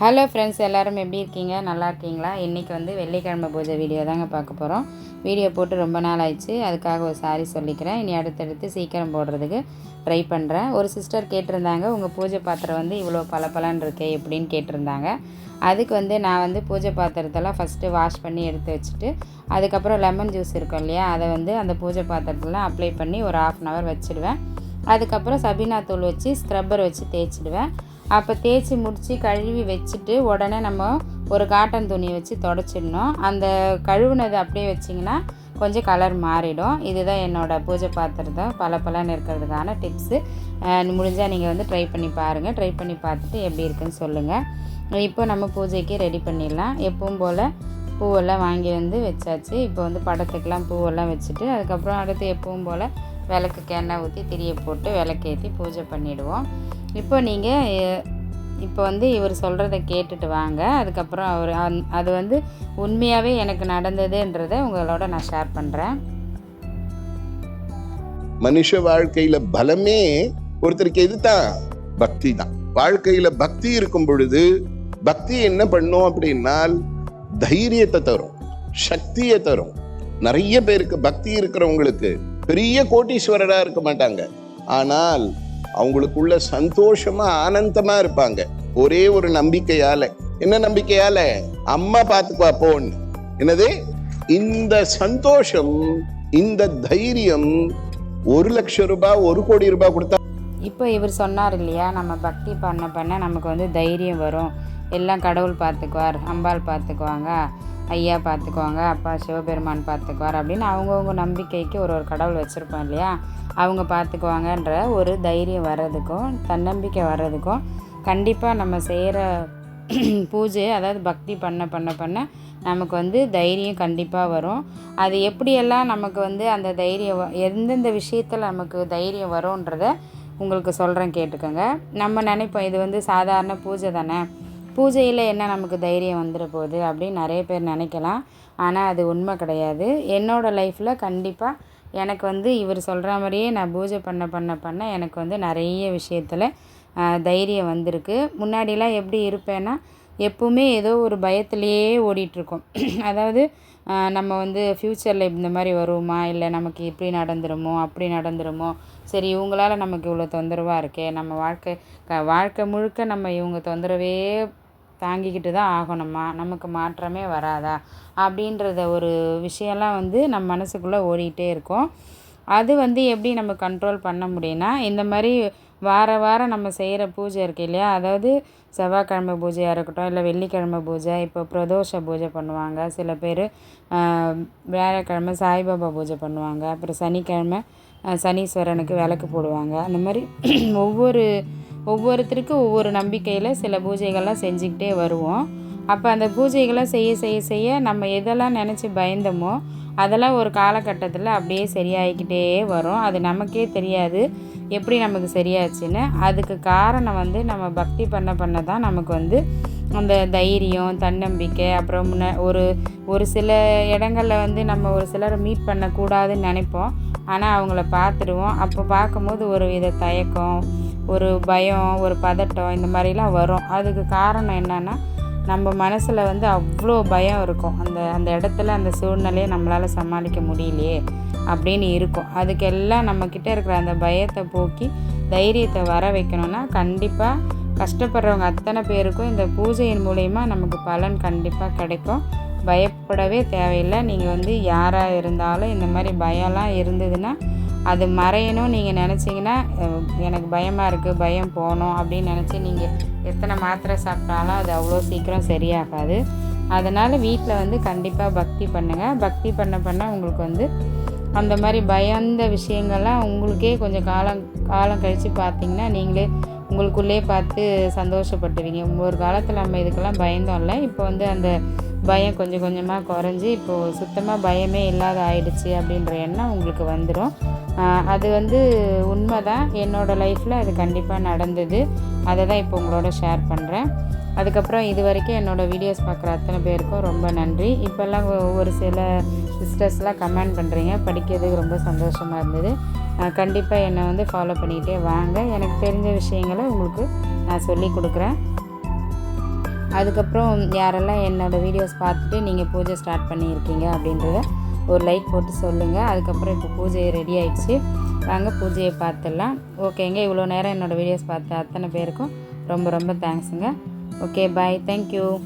Hello friends எல்லாரும் எப்படி இருக்கீங்க? நல்லா இருக்கீங்களா? இன்றைக்கி வந்து வெள்ளிக்கிழமை பூஜை வீடியோ தாங்க பார்க்க போகிறோம் வீடியோ போட்டு ரொம்ப நாள் ஆயிடுச்சு. அதுக்காக ஒரு சாரி சொல்லிக்கிறேன். இனி அடுத்தடுத்து சீக்கிரம் போடுறதுக்கு ட்ரை பண்ணுறேன் ஒரு சிஸ்டர் கேட்டிருந்தாங்க உங்கள் பூஜை பாத்திரம் வந்து இவ்வளோ பளபளன்னு இருக்கே எப்படின்னு கேட்டிருந்தாங்க. அதுக்கு வந்து நான் வந்து பூஜை பாத்திரத்தெல்லாம் ஃபஸ்ட்டு வாஷ் பண்ணி எடுத்து வச்சுட்டு அதுக்கப்புறம் லெமன் ஜூஸ் இருக்கும் இல்லையா அதை வந்து அந்த பூஜை பாத்திரத்தில் அப்ளை பண்ணி ஒரு ஆஃப் அன் ஹவர் வச்சுடுவேன். அதுக்கப்புறம் சபீனா தூள் வச்சு ஸ்க்ரப்பர் வச்சு தேய்ச்சிடுவேன். அப்போ தேய்ச்சி முடித்து கழுவி வச்சுட்டு உடனே நம்ம ஒரு காட்டன் துணியை வச்சு தொடச்சிடணும். அந்த கழுவுனது அப்படியே வச்சிங்கன்னா கொஞ்சம் கலர் மாறிடும். இதுதான் என்னோடய பூஜை பாத்திரத்தை பல பலன்னு இருக்கிறதுக்கான டிப்ஸு முடிஞ்சால் நீங்கள் வந்து ட்ரை பண்ணி பாருங்கள் ட்ரை பண்ணி பார்த்துட்டு எப்படி இருக்குன்னு சொல்லுங்கள் இப்போ நம்ம பூஜைக்கு ரெடி பண்ணிடலாம். எப்பவும் போல் பூவெல்லாம் வாங்கி வந்து வச்சாச்சு. இப்போ வந்து படத்துக்கெலாம் பூவெல்லாம் வச்சுட்டு அதுக்கப்புறம் அடுத்து எப்பவும் போல் விளக்கு எண்ணெய் ஊற்றி திரியை போட்டு விளக்கேற்றி பூஜை பண்ணிவிடுவோம் இப்போ நீங்கள் இப்போ வந்து இவர் சொல்கிறத கேட்டுட்டு வாங்க. அதுக்கப்புறம் அவர் அந் அது வந்து உண்மையாகவே எனக்கு நடந்ததுன்றதை உங்களோட நான் ஷேர் பண்ணுறேன் மனுஷ வாழ்க்கையில் பலமே ஒருத்தருக்கு எதுதான் பக்தி தான். வாழ்க்கையில் பக்தி இருக்கும் பொழுது பக்தி என்ன பண்ணும் அப்படின்னால் தைரியத்தை தரும் சக்தியை தரும். நிறைய பேருக்கு பக்தி இருக்கிறவங்களுக்கு பெரிய கோட்டீஸ்வரராக இருக்க மாட்டாங்க. ஆனால் அவங்களுக்குள்ள சந்தோஷமா ஆனந்தமா இருப்பாங்க. ஒரே ஒரு நம்பிக்கையால. என்ன நம்பிக்கையால? அம்மா பார்த்துக்குவா போன்னு. என்னது? இந்த சந்தோஷம் இந்த தைரியம் ஒரு லட்சம் ரூபாய் ஒரு கோடி ரூபாய் கொடுத்தா இப்போ இவர் சொன்னார் இல்லையா நம்ம பக்தி பண்ண பண்ண நமக்கு வந்து தைரியம் வரும். எல்லாம் கடவுள் பார்த்துக்குவார் அம்பாள் பார்த்துக்குவாங்க ஐயா பார்த்துக்குவாங்க அப்பா சிவபெருமான் பார்த்துக்குவார் அப்படின்னு அவங்கவுங்க நம்பிக்கைக்கு ஒரு ஒரு கடவுள் வச்சுருப்போம் இல்லையா? அவங்க பார்த்துக்குவாங்கன்ற ஒரு தைரியம் வர்றதுக்கும் தன்னம்பிக்கை வர்றதுக்கும் கண்டிப்பாக நம்ம செய்கிற பூஜை அதாவது பக்தி பண்ண பண்ண பண்ண நமக்கு வந்து தைரியம் கண்டிப்பாக வரும். அது எப்படியெல்லாம் நமக்கு வந்து அந்த தைரியம் எந்தெந்த விஷயத்தில் நமக்கு தைரியம் வரும்ன்றத உங்களுக்கு சொல்கிறேன் கேட்டுக்கோங்க. நம்ம நினைப்போம் இது வந்து சாதாரண பூஜை தானே. பூஜையில் என்ன நமக்கு தைரியம் வந்துட போகுது அப்படின்னு நிறைய பேர் நினைக்கலாம். ஆனால் அது உண்மை கிடையாது. என்னோடய லைஃப்பில் கண்டிப்பாக எனக்கு வந்து இவர் சொல்கிற மாதிரியே நான் பூஜை பண்ண பண்ண பண்ண எனக்கு வந்து நிறைய விஷயத்தில் தைரியம் வந்திருக்கு. முன்னாடிலாம் எப்படி இருப்பேன்னா எப்போவுமே ஏதோ ஒரு பயத்துலேயே ஓடிட்டுருக்கோம். அதாவது நம்ம வந்து ஃப்யூச்சரில் இந்த மாதிரி வருமா இல்லை நமக்கு இப்படி நடந்துருமோ? அப்படி நடந்துருமோ? சரி இவங்களால நமக்கு இவ்வளோ தொந்தரவாக இருக்கே. நம்ம வாழ்க்கை க வாழ்க்கை முழுக்க நம்ம இவங்க தொந்தரவே தாங்கிக்கிட்டு தான் ஆகணுமா? நமக்கு மாற்றமே வராதா? அப்படின்றத ஒரு விஷயம்லாம் வந்து நம்ம மனசுக்குள்ளே ஓடிக்கிட்டே இருக்கும். அது வந்து எப்படி நம்ம கண்ட்ரோல் பண்ண முடியும்னா இந்த மாதிரி வார வாரம் நம்ம செய்கிற பூஜை இருக்கு இல்லையா? அதாவது செவ்வாய்க்கிழமை பூஜையாக இருக்கட்டும் இல்லை வெள்ளிக்கிழமை பூஜை இப்போ பிரதோஷ பூஜை பண்ணுவாங்க. சில பேர் வியாழக்கிழமை சாய்பாபா பூஜை பண்ணுவாங்க. அப்புறம் சனிக்கிழமை சனீஸ்வரனுக்கு விளக்கு போடுவாங்க. அந்த மாதிரி ஒவ்வொரு ஒவ்வொருத்தருக்கும் ஒவ்வொரு நம்பிக்கையில் சில பூஜைகள்லாம் செஞ்சுக்கிட்டே வருவோம். அப்போ அந்த பூஜைகளை செய்ய செய்ய செய்ய நம்ம எதெல்லாம் நினச்சி பயந்தோமோ அதெல்லாம் ஒரு காலகட்டத்தில் அப்படியே சரியாகிக்கிட்டே வரும். அது நமக்கே தெரியாது. எப்படி நமக்கு சரியாச்சுன்னு. அதுக்கு காரணம் வந்து நம்ம பக்தி பண்ண பண்ண தான் நமக்கு வந்து அந்த தைரியம் தன்னம்பிக்கை அப்புறம் முன்ன ஒரு ஒரு சில இடங்களில் வந்து நம்ம ஒரு சிலரை மீட் பண்ணக்கூடாதுன்னு நினைப்போம். ஆனால் அவங்கள பார்த்துடுவோம் அப்போ பார்க்கும்போது ஒரு வித தயக்கம் ஒரு பயம் ஒரு பதட்டம் இந்த மாதிரிலாம் வரும். அதுக்கு காரணம் என்னென்னா நம்ம மனசில் வந்து அவ்வளோ பயம் இருக்கும். அந்த அந்த இடத்துல அந்த சூழ்நிலையை நம்மளால் சமாளிக்க முடியலையே அப்படின்னு இருக்கும். அதுக்கெல்லாம் நம்மக்கிட்ட இருக்கிற அந்த பயத்தை போக்கி தைரியத்தை வர வைக்கணும்னா கண்டிப்பாக கஷ்டப்படுறவங்க அத்தனை பேருக்கும் இந்த பூஜையின் மூலயமா நமக்கு பலன் கண்டிப்பாக கிடைக்கும். பயப்படவே தேவையில்லை. நீங்கள் வந்து யாராக இருந்தாலும் இந்த மாதிரி பயம்லாம் இருந்ததுன்னா அது மறையணும் நீங்கள் நினச்சிங்கன்னா எனக்கு பயமாக இருக்குது பயம் போகணும் அப்படின்னு நினச்சி நீங்கள் எத்தனை மாத்திரை சாப்பிட்டாலும் அது அவ்வளோ சீக்கிரம் சரியாகாது. அதனால் வீட்டில் வந்து கண்டிப்பாக பக்தி பண்ணுங்கள் பக்தி பண்ண பண்ண உங்களுக்கு வந்து அந்த மாதிரி பயந்த விஷயங்கள்லாம் உங்களுக்கே கொஞ்சம் காலம் காலம் கழித்து பார்த்தீங்கன்னா நீங்களே உங்களுக்குள்ளே பார்த்து சந்தோஷப்பட்டுவீங்க ஒரு காலத்தில் நம்ம இதுக்கெல்லாம் பயந்தோம்ல இப்போ வந்து அந்த பயம் கொஞ்சம் கொஞ்சமாக குறைஞ்சி இப்போது சுத்தமாக பயமே இல்லாத ஆயிடுச்சு அப்படின்ற எண்ணம் உங்களுக்கு வந்துடும் அது வந்து உண்மை தான் என்னோடய லைஃப்பில் அது கண்டிப்பாக நடந்தது. அதை தான் இப்போ உங்களோட ஷேர் பண்ணுறேன் அதுக்கப்புறம் இது வரைக்கும் என்னோடய வீடியோஸ் பார்க்குற அத்தனை பேருக்கும் ரொம்ப நன்றி. இப்போல்லாம் ஒவ்வொரு ஒரு சில சிஸ்டர்ஸ்லாம் கமெண்ட் பண்ணுறீங்க படிக்கிறதுக்கு ரொம்ப சந்தோஷமாக இருந்தது. கண்டிப்பாக என்னை வந்து ஃபாலோ பண்ணிக்கிட்டே வாங்க. எனக்கு தெரிஞ்ச விஷயங்களை உங்களுக்கு நான் சொல்லி கொடுக்குறேன். அதுக்கப்புறம் யாரெல்லாம் என்னோடய வீடியோஸ் பார்த்துட்டு நீங்கள் பூஜை ஸ்டார்ட் பண்ணியிருக்கீங்க அப்படின்றத ஒரு லைக் போட்டு சொல்லுங்கள் அதுக்கப்புறம் இப்போ பூஜை ரெடி ஆகிடுச்சு வாங்க பூஜையை பார்த்துடலாம். ஓகேங்க இவ்வளோ நேரம் என்னோடய வீடியோஸ் பார்த்த அத்தனை பேருக்கும் ரொம்ப ரொம்ப தேங்க்ஸுங்க ஓகே பாய் தேங்க்யூ